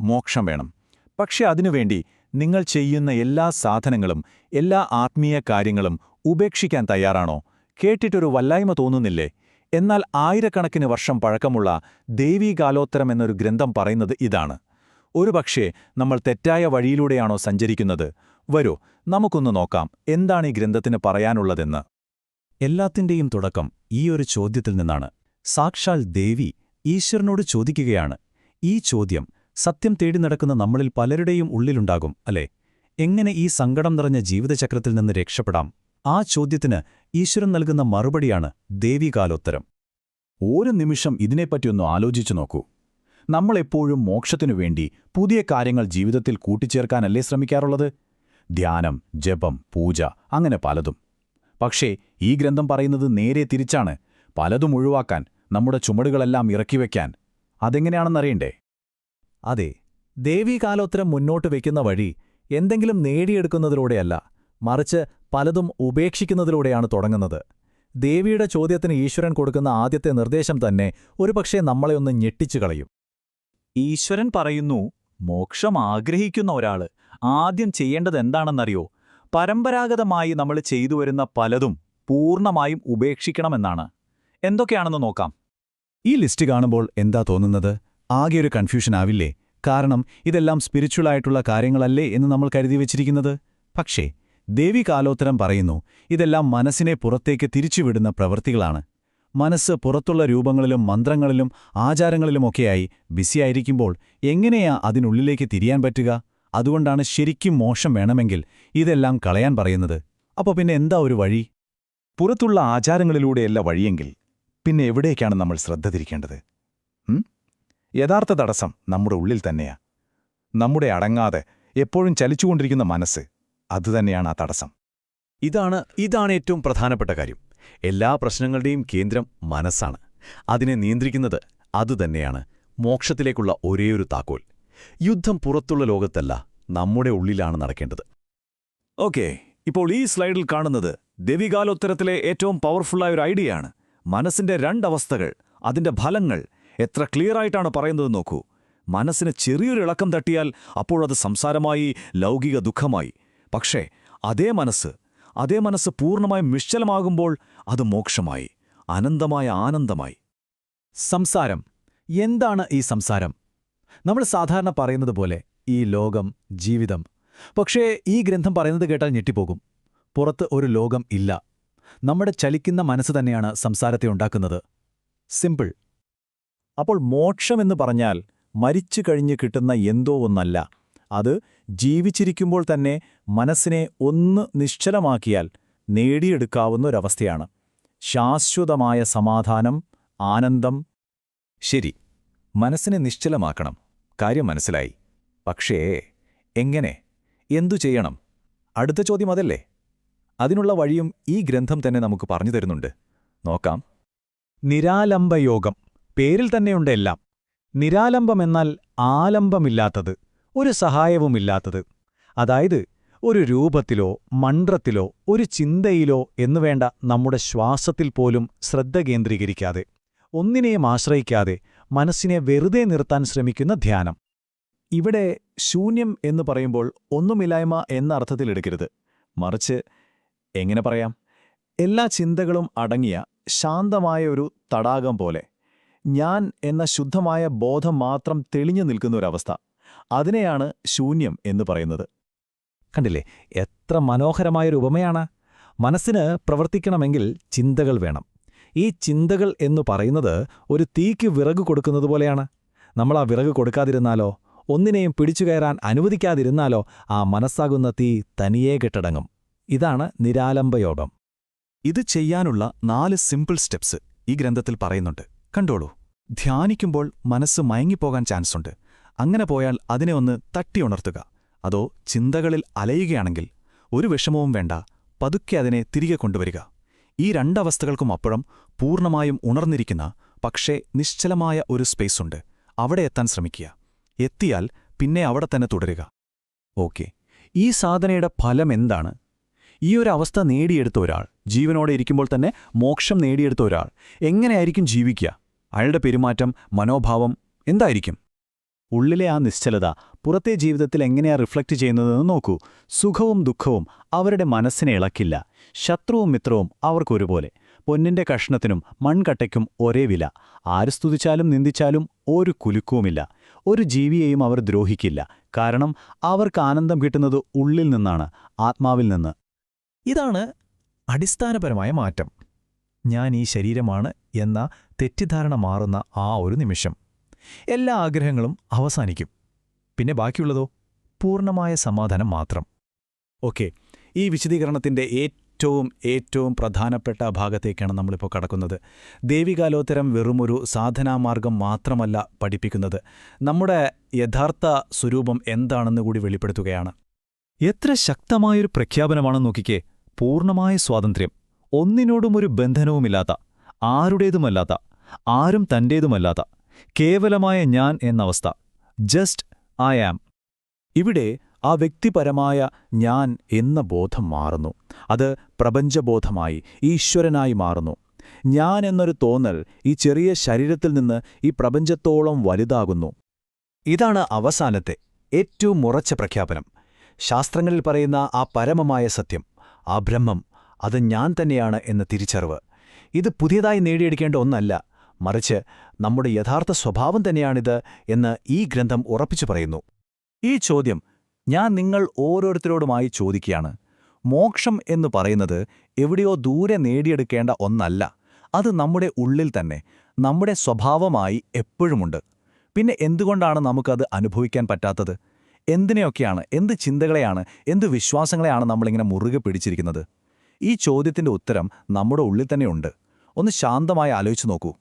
മോക്ഷം വേണം. പക്ഷെ അതിനുവേണ്ടി നിങ്ങൾ ചെയ്യുന്ന എല്ലാ സാധനങ്ങളും എല്ലാ ആത്മീയ കാര്യങ്ങളും ഉപേക്ഷിക്കാൻ തയ്യാറാണോ? കേട്ടിട്ടൊരു വല്ലായ്മ തോന്നുന്നില്ലേ? എന്നാൽ ആയിരക്കണക്കിന് വർഷം പഴക്കമുള്ള ദേവീകാലോത്തരം എന്നൊരു ഗ്രന്ഥം പറയുന്നത് ഇതാണ്. ഒരുപക്ഷേ നമ്മൾ തെറ്റായ വഴിയിലൂടെയാണോ സഞ്ചരിക്കുന്നത്? വരൂ നമുക്കൊന്ന് നോക്കാം എന്താണ് ഈ ഗ്രന്ഥത്തിന് പറയാനുള്ളതെന്ന്. എല്ലാത്തിന്റെയും തുടക്കം ഈ ഒരു ചോദ്യത്തിൽ നിന്നാണ്. സാക്ഷാൽ ദേവി ഈശ്വരനോട് ചോദിക്കുകയാണ്. ഈ ചോദ്യം സത്യം തേടി നടക്കുന്ന നമ്മളിൽ പലരുടെയും ഉള്ളിലുണ്ടാകും അല്ലേ? എങ്ങനെ ഈ സങ്കടം നിറഞ്ഞ ജീവിതചക്രത്തിൽ നിന്ന് രക്ഷപ്പെടാം? ആ ചോദ്യത്തിന് ഈശ്വരൻ നൽകുന്ന മറുപടിയാണ് ദേവികാലോത്തരം. ഒരു നിമിഷം ഇതിനെപ്പറ്റിയൊന്ന് ആലോചിച്ചു നോക്കൂ. നമ്മളെപ്പോഴും മോക്ഷത്തിനു വേണ്ടി പുതിയ കാര്യങ്ങൾ ജീവിതത്തിൽ കൂട്ടിച്ചേർക്കാനല്ലേ ശ്രമിക്കാറുള്ളത്? ധ്യാനം ജപം പൂജ അങ്ങനെ പലതും. പക്ഷേ ഈ ഗ്രന്ഥം പറയുന്നത് നേരെ തിരിച്ചാണ്. പലതും ഒഴിവാക്കാൻ നമ്മുടെ ചുമടുകളെല്ലാം ഇറക്കിവെക്കാൻ. അതെങ്ങനെയാണെന്നറിയണ്ടേ? അതെ ദേവീകാലോത്തരം മുന്നോട്ട് വയ്ക്കുന്ന വഴി എന്തെങ്കിലും നേടിയെടുക്കുന്നതിലൂടെയല്ല മറിച്ച് പലതും ഉപേക്ഷിക്കുന്നതിലൂടെയാണ് തുടങ്ങുന്നത്. ദേവിയുടെ ചോദ്യത്തിന് ഈശ്വരൻ കൊടുക്കുന്ന ആദ്യത്തെ നിർദ്ദേശം തന്നെ ഒരുപക്ഷെ നമ്മളെ ഒന്ന് ഞെട്ടിച്ചു കളയും. ഈശ്വരൻ പറയുന്നു മോക്ഷം ആഗ്രഹിക്കുന്ന ഒരാൾ ആദ്യം ചെയ്യേണ്ടത് എന്താണെന്നറിയോ? പരമ്പരാഗതമായി നമ്മൾ ചെയ്തു വരുന്ന പലതും പൂർണമായും ഉപേക്ഷിക്കണമെന്നാണ്. എന്തൊക്കെയാണെന്ന് നോക്കാം. ഈ ലിസ്റ്റ് കാണുമ്പോൾ എന്താ തോന്നുന്നത്? ആകെ ഒരു കൺഫ്യൂഷൻ ആവില്ലേ കാരണം ഇതെല്ലാം സ്പിരിച്വലായിട്ടുള്ള കാര്യങ്ങളല്ലേ എന്ന് നമ്മൾ കരുതി വച്ചിരിക്കുന്നത്. പക്ഷേ ദേവി കാലോത്തരം പറയുന്നു ഇതെല്ലാം മനസ്സിനെ പുറത്തേക്ക് തിരിച്ചുവിടുന്ന പ്രവൃത്തികളാണ്. മനസ്സ് പുറത്തുള്ള രൂപങ്ങളിലും മന്ത്രങ്ങളിലും ആചാരങ്ങളിലുമൊക്കെയായി ബിസിയായിരിക്കുമ്പോൾ എങ്ങനെയാ അതിനുള്ളിലേക്ക് തിരിയാൻ പറ്റുക? അതുകൊണ്ടാണ് ശരിക്കും മോശം വേണമെങ്കിൽ ഇതെല്ലാം കളയാൻ പറയുന്നത്. അപ്പോൾ പിന്നെ എന്താ ഒരു വഴി? പുറത്തുള്ള ആചാരങ്ങളിലൂടെയല്ല വഴിയെങ്കിൽ പിന്നെ എവിടേക്കാണ് നമ്മൾ ശ്രദ്ധ തിരിക്കേണ്ടത്? യഥാർത്ഥ തടസ്സം നമ്മുടെ ഉള്ളിൽ തന്നെയാ. നമ്മുടെ അടങ്ങാതെ എപ്പോഴും ചലിച്ചുകൊണ്ടിരിക്കുന്ന മനസ്സ് അതുതന്നെയാണ് ആ തടസ്സം. ഇതാണ് ഇതാണ് ഏറ്റവും പ്രധാനപ്പെട്ട കാര്യം. എല്ലാ പ്രശ്നങ്ങളുടെയും കേന്ദ്രം മനസ്സാണ്. അതിനെ നിയന്ത്രിക്കുന്നത് അതുതന്നെയാണ്. മോക്ഷത്തിലേക്കുള്ള ഒരേയൊരു താക്കോൽ. യുദ്ധം പുറത്തുള്ള ലോകത്തല്ല നമ്മുടെ ഉള്ളിലാണ് നടക്കേണ്ടത്. ഓക്കെ ഇപ്പോൾ ഈ സ്ലൈഡിൽ കാണുന്നത് ദേവികാലോത്തരത്തിലെ ഏറ്റവും പവർഫുള്ളായ ഒരു ഐഡിയയാണ്. മനസ്സിന്റെ രണ്ടവസ്ഥകൾ അതിന്റെ ഫലങ്ങൾ എത്ര ക്ലിയർ ആയിട്ടാണ് പറയുന്നത് നോക്കൂ. മനസ്സിന് ചെറിയൊരു ഇളക്കം തട്ടിയാൽ അപ്പോഴത് സംസാരമായി ലൗകിക ദുഃഖമായി. പക്ഷേ അതേ മനസ്സ് അതേ മനസ്സ് പൂർണമായും നിശ്ചലമാകുമ്പോൾ അത് മോക്ഷമായി അനന്തമായ ആനന്ദമായി. സംസാരം. എന്താണ് ഈ സംസാരം? നമ്മൾ സാധാരണ പറയുന്നത് പോലെ ഈ ലോകം ജീവിതം. പക്ഷേ ഈ ഗ്രന്ഥം പറയുന്നത് കേട്ടാൽ ഞെട്ടിപ്പോകും. പുറത്ത് ഒരു ലോകം ഇല്ല. നമ്മുടെ ചലിക്കുന്ന മനസ്സ് തന്നെയാണ് സംസാരത്തെ ഉണ്ടാക്കുന്നത്. സിമ്പിൾ. അപ്പോൾ മോക്ഷമെന്ന് പറഞ്ഞാൽ മരിച്ചു കഴിഞ്ഞ് കിട്ടുന്ന എന്തോ ഒന്നല്ല. അത് ജീവിച്ചിരിക്കുമ്പോൾ തന്നെ മനസ്സിനെ ഒന്ന് നിശ്ചലമാക്കിയാൽ നേടിയെടുക്കാവുന്ന ഒരവസ്ഥയാണ് ശാശ്വതമായ സമാധാനം ആനന്ദം. ശരി മനസ്സിനെ നിശ്ചലമാക്കണം. കാര്യം മനസ്സിലായി. പക്ഷേ എങ്ങനെ? എന്തു ചെയ്യണം? അടുത്ത ചോദ്യം അതല്ലേ? അതിനുള്ള വഴിയും ഈ ഗ്രന്ഥം തന്നെ നമുക്ക് പറഞ്ഞു തരുന്നുണ്ട്. നോക്കാം. നിരാലംബയോഗം. പേരിൽ തന്നെയുണ്ട് എല്ലാം. നിരാലംബമെന്നാൽ ആലംബമില്ലാത്തത് ഒരു സഹായവുമില്ലാത്തത്. അതായത് ഒരു രൂപത്തിലോ മന്ത്രത്തിലോ ഒരു ചിന്തയിലോ എന്നുവേണ്ട നമ്മുടെ ശ്വാസത്തിൽ പോലും ശ്രദ്ധ കേന്ദ്രീകരിക്കാതെ ഒന്നിനെയും ആശ്രയിക്കാതെ മനസ്സിനെ വെറുതെ നിർത്താൻ ശ്രമിക്കുന്ന ധ്യാനം. ഇവിടെ ശൂന്യം എന്ന് പറയുമ്പോൾ ഒന്നുമില്ലായ്മ എന്ന അർത്ഥത്തിലെടുക്കരുത് മറിച്ച് എങ്ങനെ പറയാം? എല്ലാ ചിന്തകളും അടങ്ങിയ ശാന്തമായ ഒരു തടാകം പോലെ. ഞാൻ എന്ന ശുദ്ധമായ ബോധം മാത്രം തെളിഞ്ഞു നിൽക്കുന്ന ഒരവസ്ഥ അതിനെയാണ് ശൂന്യം എന്ന് പറയുന്നത്. കണ്ടില്ലേ എത്ര മനോഹരമായൊരു ഉപമയാണ്. മനസ്സിന് പ്രവർത്തിക്കണമെങ്കിൽ ചിന്തകൾ വേണം. ഈ ചിന്തകൾ എന്നു പറയുന്നത് ഒരു തീക്ക് വിറക് കൊടുക്കുന്നതുപോലെയാണ് നമ്മൾ ആ വിറക് കൊടുക്കാതിരുന്നാലോ ഒന്നിനെയും പിടിച്ചു കയറാൻ അനുവദിക്കാതിരുന്നാലോ ആ മനസ്സാകുന്ന തീ തനിയേ കെട്ടടങ്ങും. ഇതാണ് നിരാലംബയോഗം. ഇത് ചെയ്യാനുള്ള നാല് സിമ്പിൾ സ്റ്റെപ്സ് ഈ ഗ്രന്ഥത്തിൽ പറയുന്നുണ്ട്. കണ്ടോളൂ. ധ്യാനിക്കുമ്പോൾ മനസ്സ് മയങ്ങിപ്പോകാൻ ചാൻസുണ്ട്. അങ്ങനെ പോയാൽ അതിനെ ഒന്ന് തട്ടി ഉണർത്തുക. അതോ ചിന്തകളിൽ അലയുകയാണെങ്കിൽ ഒരു വിഷമവും വേണ്ട പതുക്കെ അതിനെ തിരികെ കൊണ്ടുവരിക. ഈ രണ്ടവസ്ഥകൾക്കും അപ്പുറം പൂർണമായും ഉണർന്നിരിക്കുന്ന പക്ഷേ നിശ്ചലമായ ഒരു സ്പേസുണ്ട് അവിടെ എത്താൻ ശ്രമിക്കുക. എത്തിയാൽ പിന്നെ അവിടെ തന്നെ തുടരുക. ഓക്കെ. ഈ സാധനയുടെ ഫലം എന്താണ്? ഈ ഒരു അവസ്ഥ നേടിയെടുത്ത ഒരാൾ ജീവനോടെ ഇരിക്കുമ്പോൾ തന്നെ മോക്ഷം നേടിയെടുത്ത ഒരാൾ എങ്ങനെയായിരിക്കും ജീവിക്കുക? അയാളുടെ പെരുമാറ്റം മനോഭാവം എന്തായിരിക്കും? ഉള്ളിലെ ആ നിശ്ചലത പുറത്തെ ജീവിതത്തിൽ എങ്ങനെയാ റിഫ്ലക്റ്റ് ചെയ്യുന്നതെന്ന് നോക്കൂ. സുഖവും ദുഃഖവും അവരുടെ മനസ്സിനെ ഇളക്കില്ല. ശത്രുവും മിത്രവും അവർക്കൊരുപോലെ പൊന്നിന്റെ കഷ്ണത്തിനും മൺകട്ടയ്ക്കും ഒരേ വില. ആര് സ്തുതിച്ചാലും നിന്ദിച്ചാലും ഒരു കുലുക്കവുമില്ല. ഒരു ജീവിയെയും അവർ ദ്രോഹിക്കില്ല. കാരണം അവർക്ക് ആനന്ദം കിട്ടുന്നത് ഉള്ളിൽ നിന്നാണ് ആത്മാവിൽ നിന്ന്. ഇതാണ് അടിസ്ഥാനപരമായ മാറ്റം. ഞാൻ ഈ ശരീരമാണ് എന്ന തെറ്റിദ്ധാരണ മാറുന്ന ആ ഒരു നിമിഷം. എല്ലാ ആഗ്രഹങ്ങളും അവസാനിക്കും. പിന്നെ ബാക്കിയുള്ളതോ? പൂർണമായ സമാധാനം മാത്രം. ഓക്കെ ഈ വിശദീകരണത്തിന്റെ ഏറ്റവും ഏറ്റവും പ്രധാനപ്പെട്ട ഭാഗത്തേക്കാണ് നമ്മളിപ്പോൾ കടക്കുന്നത്. ദേവികാലോത്തരം വെറുമൊരു സാധനാമാർഗം മാത്രമല്ല പഠിപ്പിക്കുന്നത്. നമ്മുടെ യഥാർത്ഥ സ്വരൂപം എന്താണെന്ന് കൂടി വെളിപ്പെടുത്തുകയാണ്. എത്ര ശക്തമായൊരു പ്രഖ്യാപനമാണെന്ന് നോക്കിക്കേ. പൂർണമായ സ്വാതന്ത്ര്യം. ഒന്നിനോടും ഒരു ബന്ധനവുമില്ലാത്ത ആരുടേതുമല്ലാത്ത ആരും തന്റേതുമല്ലാത്ത കേവലമായ ഞാൻ എന്ന അവസ്ഥ. ജസ്റ്റ് ഐ ആം ഇവിടെ ആ വ്യക്തിപരമായ ഞാൻ എന്ന ബോധം മാറുന്നു. അത് പ്രപഞ്ചബോധമായി ഈശ്വരനായി മാറുന്നു. ഞാൻ എന്നൊരു തോന്നൽ ഈ ചെറിയ ശരീരത്തിൽ നിന്ന് ഈ പ്രപഞ്ചത്തോളം വലുതാകുന്നു. ഇതാണ് അവസാനത്തെ ഏറ്റവും ഉറച്ച പ്രഖ്യാപനം. ശാസ്ത്രങ്ങളിൽ പറയുന്ന ആ പരമമായ സത്യം ആ ബ്രഹ്മം അത് ഞാൻ തന്നെയാണ് എന്ന തിരിച്ചറിവ്. ഇത് പുതിയതായി നേടിയെടുക്കേണ്ട ഒന്നല്ല മറിച്ച് നമ്മുടെ യഥാർത്ഥ സ്വഭാവം തന്നെയാണിത് എന്ന് ഈ ഗ്രന്ഥം ഉറപ്പിച്ചു പറയുന്നു. ഈ ചോദ്യം ഞാൻ നിങ്ങൾ ഓരോരുത്തരോടുമായി ചോദിക്കുകയാണ്. മോക്ഷം എന്ന് പറയുന്നത് എവിടെയോ ദൂരെ നേടിയെടുക്കേണ്ട ഒന്നല്ല അത് നമ്മുടെ ഉള്ളിൽ തന്നെ നമ്മുടെ സ്വഭാവമായി എപ്പോഴുമുണ്ട്. പിന്നെ എന്തുകൊണ്ടാണ് നമുക്കത് അനുഭവിക്കാൻ പറ്റാത്തത്? എന്തിനെയൊക്കെയാണ് എന്ത് ചിന്തകളെയാണ് എന്ത് വിശ്വാസങ്ങളെയാണ് നമ്മളിങ്ങനെ മുറുകെ പിടിച്ചിരിക്കുന്നത്? ഈ ചോദ്യത്തിന്റെ ഉത്തരം നമ്മുടെ ഉള്ളിൽ തന്നെയുണ്ട് ഒന്ന് ശാന്തമായി ആലോചിച്ചു നോക്കൂ.